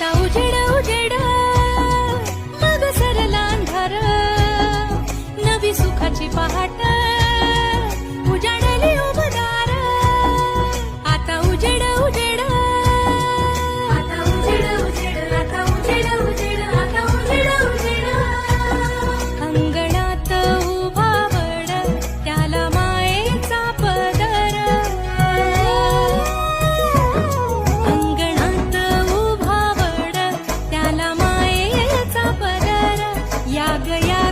आता उजेड उजेड. मग सरला अंधार. नवी सुखाची पहाट. yeah.